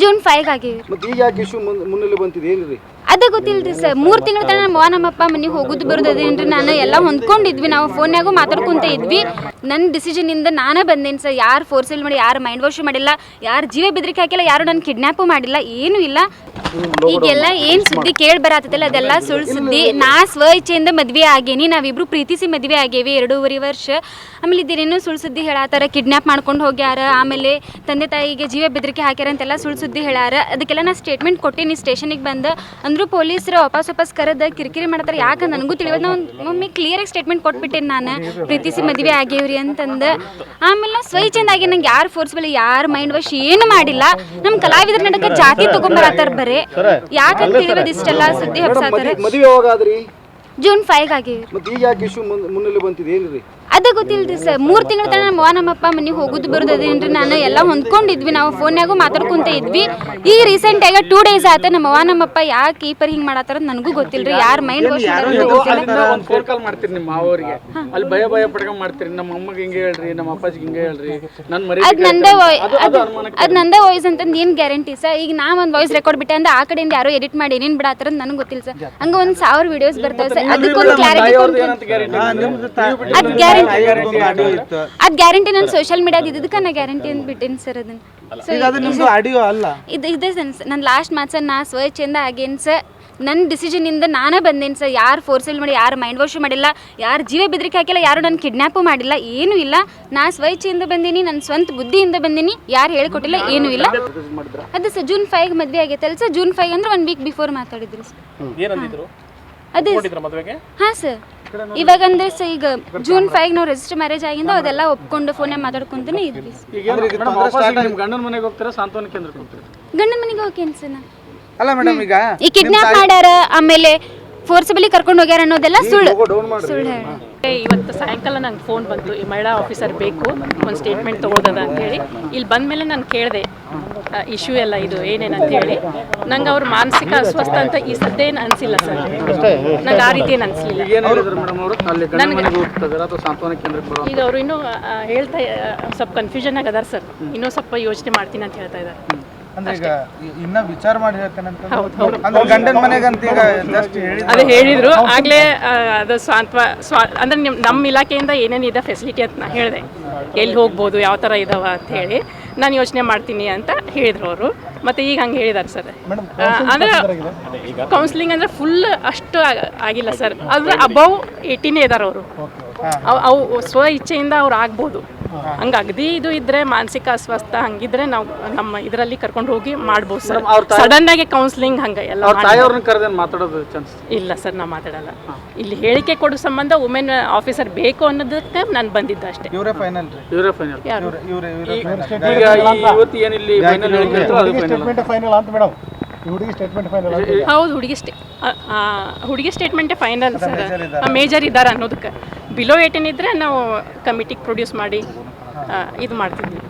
June five ಆಗಿವಿ. ಮತ್ತೆ ಈಗ ಯಾಕೆ ಇಶ್ಯೂ ಮುನ್ನೆಲೆ ಬಂತಿದೆ? ಏನ್ರಿ? ಅದೇ ಗೊತ್ತಿಲ್ರಿ ಸರ್. ಮೂರು ತಿಂಗಳ ತನಕ ನಮ್ಮ ಅವ್ವ ನಮ್ಮಪ್ಪ ಮನೆಗೆ ಹೋಗುದು ಬರೋದೇನ್ರಿ ನಾನು ಎಲ್ಲ ಹೊಂದ್ಕೊಂಡಿದ್ವಿ. ನಾವು ಫೋನ್ಯಾಗೂ ಮಾತಾಡ್ಕೊಂತ ಇದ್ವಿ. ನನ್ನ ಡಿಸಿಷನ್ ಇಂದ ನಾನೇ ಬಂದೇನಿ ಸರ್. ಯಾರು ಫೋರ್ಸ್ ಮಾಡಿ ಯಾರು ಮೈಂಡ್ ವಾಶ್ ಮಾಡಿಲ್ಲ ಯಾರು ಜೀವ ಬೆದರಿಕೆ ಹಾಕಿಲ್ಲ ಯಾರು ನನ್ನ ಕಿಡ್ನ್ಯಾಪು ಮಾಡಿಲ್ಲ ಏನೂ ಇಲ್ಲ. ಈಗೆಲ್ಲ ಏನ್ ಸುದ್ದಿ ಕೇಳಿ ಬರತ್ತಲ್ಲ ಅದೆಲ್ಲ ಸುಳ್ಳು ಸುದ್ದಿ. ನಾ ಸ್ವ ಇಚ್ಛೆಯಿಂದ ಮದ್ವೆ ಆಗೇನಿ ನಾವಿಬ್ರು ಪ್ರೀತಿಸಿ ಮದ್ವೆ ಆಗೇವಿ ಎರಡೂವರೆ ವರ್ಷ. ಆಮೇಲೆ ಇದೇನೇನೋ ಸುಳ್ಳು ಸುದ್ದಿ ಹೇಳತ್ತಾರ ಕಿಡ್ನಾಪ್ ಮಾಡ್ಕೊಂಡು ಹೋಗ್ಯಾರ ಆಮೇಲೆ ತಂದೆ ತಾಯಿಗೆ ಜೀವ ಬೆದರಿಕೆ ಹಾಕ್ಯಾರ ಅಂತೆಲ್ಲ ಸುಳ್ಳು ಸುದ್ದಿ ಹೇಳಾರ. ಅದಕ್ಕೆಲ್ಲ ನಾ ಸ್ಟೇಟ್ಮೆಂಟ್ ಕೊಟ್ಟೇನಿ ಸ್ಟೇಷನಿಗೆ ಬಂದು. ಅಂದ್ರೂ ಪೊಲೀಸರು ವಾಪಸ್ ವಾಪಸ್ ಕರೆದ ಕಿರಿಕಿರಿ ಮಾಡ್ತಾರೆ ಯಾಕೆ? ನನಗೂ ತಿಳಿಯೋದು ನಾ ಒಮ್ಮೆ ಕ್ಲಿಯರಾಗಿ ಸ್ಟೇಟ್ಮೆಂಟ್ ಕೊಟ್ಬಿಟ್ಟೇನೆ ನಾನು. ಪ್ರೀತಿಸಿ ಮದುವೆ ಆಗೇವ್ರಿ ಅಂತಂದು. ಆಮೇಲೆ ನಾವು ಇಚ್ಛೆ ಆಗಿ ನಂಗೆ ಯಾರು ಫೋರ್ಸ್ಬಲ್ ಯಾರು ಮೈಂಡ್ ವಾಶ್ ಏನು ಮಾಡಿಲ್ಲ. ನಮ್ಮ ಕಲಾವಿದ್ರ ನಡಕ ಜಾತಿ ತೊಗೊಂಬರತ್ತಾರ ಬರೇ. ಯಾಕಂತ ತಿಳಿಯೋದು ಇಷ್ಟೆಲ್ಲ ಸುದ್ದಿ ಹಬ್ಸಾತಾರ ಮದುವೆ ಯಾವಾಗ ಆದ್ರಿ? ಜೂನ್ ಫೈವ್ ಆಗಿ. ಮತ್ತೆ ಈಗ ಯಾಕೆ ಇಶ್ಯೂ ಮುನ್ನೆಲೆ ಬಂತಿದೆ? ಏನ್ರಿ? ಗೊತ್ತಿಲ್ರಿ ಸರ್. ಮೂರು ತಿಂಗಳ ತನಕ ನಮ್ಮ ಅವ್ವ ನಮ್ಮಪ್ಪ ಮನೆಗೆ ಹೋಗುದು ಬರುದೇನ್ರಿ ನಾನು ಎಲ್ಲ ಹೊಂದ್ಕೊಂಡಿದ್ವಿ. ನಾವು ಫೋನ್ಯಾಗೂ ಮಾತಾಡ್ಕೊಂತ ಇದ್ವಿ. ಈಗ ರೀಸೆಂಟ್ ಆಗ ಟೂ ಡೇಸ್ ಆತ ನಮ್ಮ ಅವ್ವ ನಮ್ಮಪ್ಪ ಯಾಕೆ ಕೀಪರ್ ಹಿಂಗೆ ಹಿಂಗ್ ಮಾಡತ್ತಾರ ನನಗೂ ಗೊತ್ತಿಲ್ರಿ. ಯಾರ ಮೈಂಡ್ ವಾಶ್ ಒಂದು ಫೋನ್ ಕಾಲ್ ಮಾಡ್ತೀರಿ ನಿಮ್ಮ ಮಾವರಿಗೆ. ಅಲ್ಲಿ ಭಯ ಭಯ ಪಡ್ಕೊಂಡ್ ಮಾಡ್ತೀರಿ. ನಮ್ಮ ಅಮ್ಮಗೆ ಹಿಂಗೆ ಹೇಳ್ರಿ ನಮ್ಮ ಅಪ್ಪಾಜಿಗೆ ಹಿಂಗೆ ಹೇಳ್ರಿ. ನನ್ನ ಮರಿ ಅದ್ ನಂದೇ ಅದ್ ನಂದೇ ವಾಯ್ಸ್ ಅಂತಂದು ಏನ್ ಗ್ಯಾರಂಟಿ ಸರ್? ಈಗ ನಾ ಒಂದು ವಾಯ್ಸ್ ರೆಕಾರ್ಡ್ ಬಿಟ್ಟೆ ಅಂದ್ರೆ ಆ ಕಡೆಯಿಂದ ಯಾರೋ ಎಡಿಟ್ ಮಾಡಿ ಏನೇನು ಬಿಡತ್ತಾರ ನನಗೆ ಗೊತ್ತಿಲ್ಲ ಸರ್. ಹಂಗ ಒಂದ್ ಸಾವಿರ ವಿಡಿಯೋಸ್ ಬರ್ತಾವೆ ಸರ್. ಅದಕ್ಕೊಂದು ಕ್ಲಾರಿಟಿ ಅದು ಗ್ಯಾರಂಟಿ ಅದ್ ಗ್ಯಾರಂಟಿ ನಾನು ಸೋಶಿಯಲ್ ಮೀಡಿಯಾದ ಇದಕ್ಕೆ ನಾ ಗ್ಯಾರಂಟಿ ಅಂತ ಬಿಟ್ಟೇನಿ ಸರ್ ಅದನ್ನ. ಇದು ಈಗ ಅದು ನಿಮ್ದು ಆಡಿಯೋ ಅಲ್ಲ. ಇದು ಇದೆ ನನ್ನ ಲಾಸ್ಟ್ ಮಾತ್ಸ ನಾ ಸ್ವಚ್ಛಂದ ಆಗೇನು ಸರ್ ನನ್ನ ಡಿಸಿಷನಿಂದ ನಾನೇ ಬಂದೇನು ಸರ್ ಯಾರು ಫೋರ್ಸಲ್ ಮಾಡಿ ಯಾರು ಮೈಂಡ್ ವಾಶ್ ಮಾಡಿಲ್ಲ ಯಾರು ಜೀವ ಬೆದರಿಕೆ ಹಾಕಿಲ್ಲ ಯಾರು ನನ್ನ ಕಿಡ್ನಾಪು ಮಾಡಿಲ್ಲ ಏನೂ ಇಲ್ಲ. ನಾ ಸ್ವಚ್ಛೆಯಿಂದ ಬಂದೀನಿ ನನ್ನ ಸ್ವಂತ ಬುದ್ಧಿಯಿಂದ ಬಂದೀನಿ ಯಾರು ಹೇಳ್ಕೊಟ್ಟಿಲ್ಲ ಏನೂ ಇಲ್ಲ. ಅದು ಸರ್ ಜೂನ್ ಫೈವ್ ಮದುವೆ ಆಗೈತಲ್ಲ ಸರ್ ಜೂನ್ ಫೈವ್ ಅಂದ್ರೆ ಒನ್ ವೀಕ್ ಬಿಫೋರ್ ಮಾತಾಡಿದ್ರು ಸರ್ ಅದೇ ಹಾಂ ಸರ್ ಇವಾಗ ಅಂದ್ರೆ ಈಗ ಜೂನ್ ಫೈವ್ ನಾವು ರಿಜಿಸ್ಟರ್ ಮ್ಯಾರೇಜ್ ಆಗಿಂದ ಅದೆಲ್ಲ ಒಪ್ಕೊಂಡು ಫೋನೇ ಮಾತಾಡ್ಕೊಂತಾನೆ ಇದ್ವಿ. ಗಂಡನ ಮನೆಗೆ ಹೋಗ್ತಾರೆ ಸಾಂತ್ವನ ಕೇಂದ್ರಕ್ಕೆ ಹೋಗ್ತೀರಾ? ಗಂಡನ ಮನೆಗೆ ಹೋಗಿ ಅಲ್ಲ ಮೇಡಮ್ ಈಗ ಈ ಕಿಡ್ನಾಪ್ ಮಾಡ್ಯಾರ ಆಮೇಲೆ ಫೋರ್ಸಬಲಿ ಕರ್ಕೊಂಡು ಹೋಗ್ಯಾರ ಅನ್ನೋದೆಲ್ಲ ಸುಳ್ಳು. ಸುಳ್ಳು ಹೇಳಿ. ಇವತ್ತು ಸಾಯಂಕಾಲ ನಂಗೆ ಫೋನ್ ಬಂತು. ಈ ಮಹಿಳಾ ಆಫೀಸರ್ ಬೇಕು ಒಂದು ಸ್ಟೇಟ್ಮೆಂಟ್ ತೊಗೊಳೋದದ ಅಂತೇಳಿ ಇಲ್ಲಿ ಬಂದ ಮೇಲೆ ನಾನು ಕೇಳಿದೆ ಇಶ್ಯೂ ಎಲ್ಲ ಇದು ಏನೇನಂತ ಅಂತ ಹೇಳಿ. ನಂಗೆ ಅವ್ರ ಮಾನಸಿಕ ಅಸ್ವಸ್ಥ ಅಂತ ಈ ಸದ್ಯ ಏನು ಅನಿಸಿಲ್ಲ ಸರ್. ನಂಗೆ ಆ ರೀತಿ ಏನು ಅನಿಸಲಿಲ್ಲ ಈಗ ಅವರು? ಇನ್ನೂ ಹೇಳ್ತಾ ಸ್ವಲ್ಪ ಕನ್ಫ್ಯೂಷನ್ ಆಗದಾರ ಅದಾರ ಸರ್ ಇನ್ನೂ ಸ್ವಲ್ಪ ಯೋಚನೆ ಮಾಡ್ತೀನಿ ಅಂತ ಹೇಳ್ತಾ ಇದ್ದಾರೆ ಅಂದ್ರೆ ಈಗ ಇನ್ನ ವಿಚಾರ ಮಾಡಿ ಹೇಳ್ತೇನೆ ಅಂತ ಅಂದ್ರೆ ಗಂಡನ ಮನೆಗಂತ ಈಗ ಜಸ್ಟ್ ಹೇಳಿದ್ರು. ಅದೇ ಹೇಳಿದ್ರು. ಆಗ್ಲೇ ಅದು ಸ್ವಾತ್ವ ಸ್ವಾ ಅಂದ್ರೆ ನಿಮ್ ನಮ್ಮ ಇಲಾಖೆಯಿಂದ ಏನೇನಿದೆ ಫೆಸಿಲಿಟಿ ಅಂತ ನಾ ಹೇಳಿದೆ. ಎಲ್ಲಿ ಹೋಗ್ಬೋದು ಯಾವ ಥರ ಇದಾವ ಅಂತ ಹೇಳಿ ನಾನು ಯೋಚನೆ ಮಾಡ್ತೀನಿ ಅಂತ ಹೇಳಿದ್ರು ಅವರು. ಮತ್ತೆ ಈಗ ಹಂಗೆ ಹೇಳಿದಾರೆ ಸರ್. ಅಂದ್ರೆ ಕೌನ್ಸಿಲಿಂಗ್ ಅಂದ್ರೆ ಫುಲ್ ಅಷ್ಟು ಆಗಿಲ್ಲ ಸರ್. ಅಂದ್ರೆ ಅಬೌವ್ ಏಯ್ಟೀನೇ ಇದಾರೆ ಅವರು. ಅವು ಸ್ವ ಇಚ್ಛೆಯಿಂದ ಅವ್ರು ಆಗ್ಬೋದು. ಹಂಗೆ ಅಗದಿ ಇದು ಇದ್ರೆ ಮಾನಸಿಕ ಅಸ್ವಸ್ಥ ಹಂಗಿದ್ರೆ ನಾವು ನಮ್ಮ ಇದರಲ್ಲಿ ಕರ್ಕೊಂಡು ಹೋಗಿ ಮಾಡ್ಬೋದು ಸರ್. ಸಡನ್ ಆಗಿ ಕೌನ್ಸಿಲಿಂಗ್ ಹಂಗೆ ಎಲ್ಲ ಮಾತಾಡೋದು ಚಾನ್ಸ್ ಇಲ್ಲ ಸರ್ ನಾ ಮಾತಾಡಲ್ಲ. ಇಲ್ಲಿ ಹೇಳಿಕೆ ಕೊಡೋ ಸಂಬಂಧ ವುಮೆನ್ ಆಫೀಸರ್ ಬೇಕು ಅನ್ನೋದಕ್ಕೆ ನಾನು ಬಂದಿದ್ದೆ ಅಷ್ಟೇ. ಇವರೇ ಫೈನಲ್ ರೀ. ಇವರೇ ಫೈನಲ್ ಯಾರು? ಇವ್ರೆ ಇವ್ರೆ ಈಗ ಈ ಇವತ್ತು ಫೈನಲ್ ಹೇಳಿಕೆ ಫೈನಲ್ ಫೈನಲ್ ಅಂತ? ಮೇಡಮ್. ಹುಡುಗಿ ಸ್ಟೇಟ್ಮೆಂಟ್ ಫೈನಲ್ ಹೌದು ಹುಡುಗಿ ಸ್ಟೇ ಹುಡುಗಿ ಸ್ಟೇಟ್ಮೆಂಟೇ ಫೈನಲ್ ಸರ್ ಮೇಜರ್ ಇದ್ದಾರೆ ಅನ್ನೋದಕ್ಕೆ. ಬಿಲೋ ಏಯ್ಟೀನ್ ಇದ್ದರೆ ನಾವು ಕಮಿಟಿಗೆ ಪ್ರೊಡ್ಯೂಸ್ ಮಾಡಿ ಇದು ಮಾಡ್ತಿದ್ವಿ.